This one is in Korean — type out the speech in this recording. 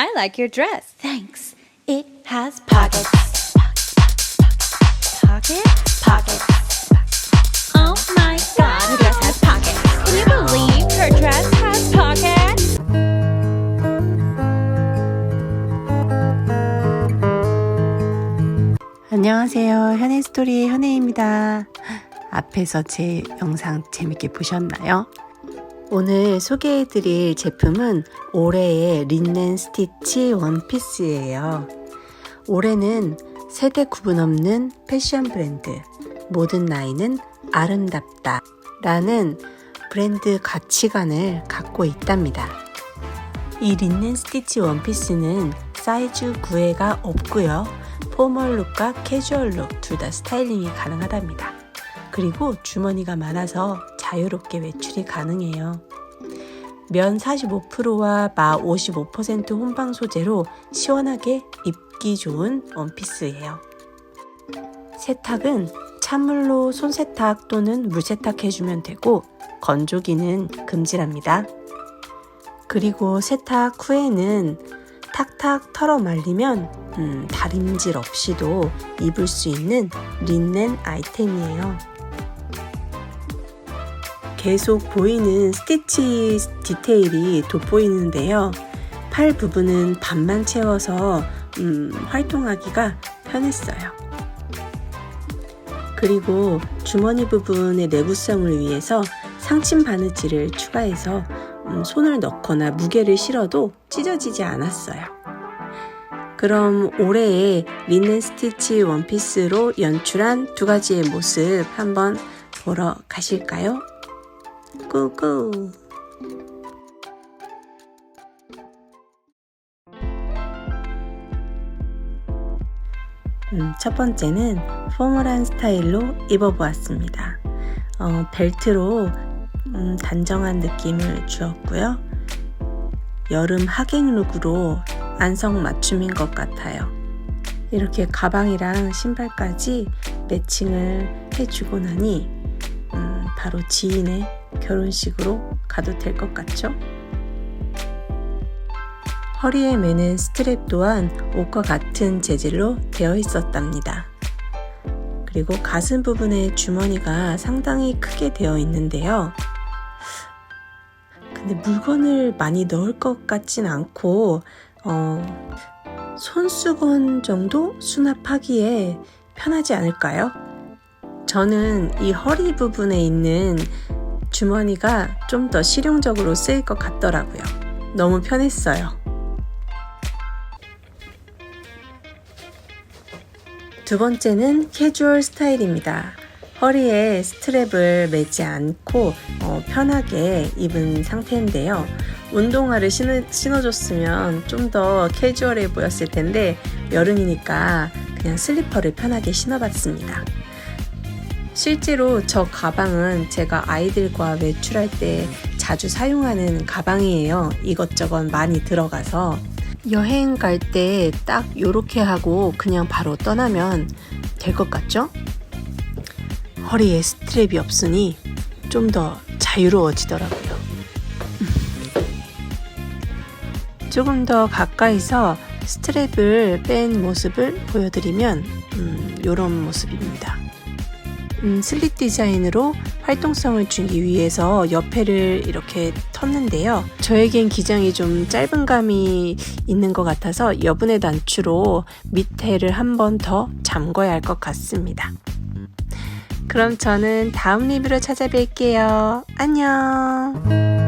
I like your dress. Thanks. It has pockets. Pockets? Pockets. Oh my god, her dress has pockets. Can you believe her dress has pockets? 안녕하세요. 현의 스토리 현혜입니다. 앞에서 제 영상 재밌게 보셨나요? 오늘 소개해드릴 제품은 올해의 린넨 스티치 원피스예요. 올해는 세대 구분 없는 패션 브랜드 모든 나이는 아름답다 라는 브랜드 가치관을 갖고 있답니다. 이 린넨 스티치 원피스는 사이즈 구애가 없고요. 포멀 룩과 캐주얼 룩 둘 다 스타일링이 가능하답니다. 그리고 주머니가 많아서 자유롭게 외출이 가능해요. 면 45%와 마 55% 혼방 소재로 시원하게 입기 좋은 원피스예요. 세탁은 찬물로 손세탁 또는 물세탁 해주면 되고 건조기는 금지랍니다. 그리고 세탁 후에는 탁탁 털어 말리면 음, 다림질 없이도 입을 수 있는 린넨 아이템이에요. 계속 보이는 스티치 디테일이 돋보이는데요. 팔 부분은 반만 채워서 음, 활동하기가 편했어요. 그리고 주머니 부분의 내구성을 위해서 상침 바느질을 추가해서 음, 손을 넣거나 무게를 실어도 찢어지지 않았어요. 그럼 올해의 린넨 스티치 원피스로 연출한 두 가지의 모습 한번 보러 가실까요? 꾸꾸! 음, 첫 번째는 포멀한 스타일로 입어보았습니다. 어, 벨트로 음, 단정한 느낌을 주었고요. 여름 하객 룩으로 안성 맞춤인 것 같아요. 이렇게 가방이랑 신발까지 매칭을 해주고 나니 음, 바로 지인의 결혼식으로 가도 될 것 같죠? 허리에 매는 스트랩 또한 옷과 같은 재질로 되어 있었답니다. 그리고 가슴 부분에 주머니가 상당히 크게 되어 있는데요. 근데 물건을 많이 넣을 것 같진 않고, 어, 손수건 정도 수납하기에 편하지 않을까요? 저는 이 허리 부분에 있는 주머니가 좀 더 실용적으로 쓰일 것 같더라고요. 너무 편했어요. 두 번째는 캐주얼 스타일입니다. 허리에 스트랩을 매지 않고 어, 편하게 입은 상태인데요. 운동화를 신어, 신어줬으면 좀 더 캐주얼해 보였을 텐데 여름이니까 그냥 슬리퍼를 편하게 신어봤습니다. 실제로 저 가방은 제가 아이들과 외출할 때 자주 사용하는 가방이에요. 이것저것 많이 들어가서 여행 갈 때 딱 요렇게 하고 그냥 바로 떠나면 될 것 같죠? 허리에 스트랩이 없으니 좀 더 자유로워지더라고요. 조금 더 가까이서 스트랩을 뺀 모습을 보여드리면 음, 이런 모습입니다. 음, 슬릿 디자인으로 활동성을 주기 위해서 옆에를 이렇게 텄는데요. 저에겐 기장이 좀 짧은 감이 있는 것 같아서 여분의 단추로 밑에를 한 번 더 잠궈야 할 것 같습니다. 그럼 저는 다음 리뷰로 찾아뵐게요. 안녕!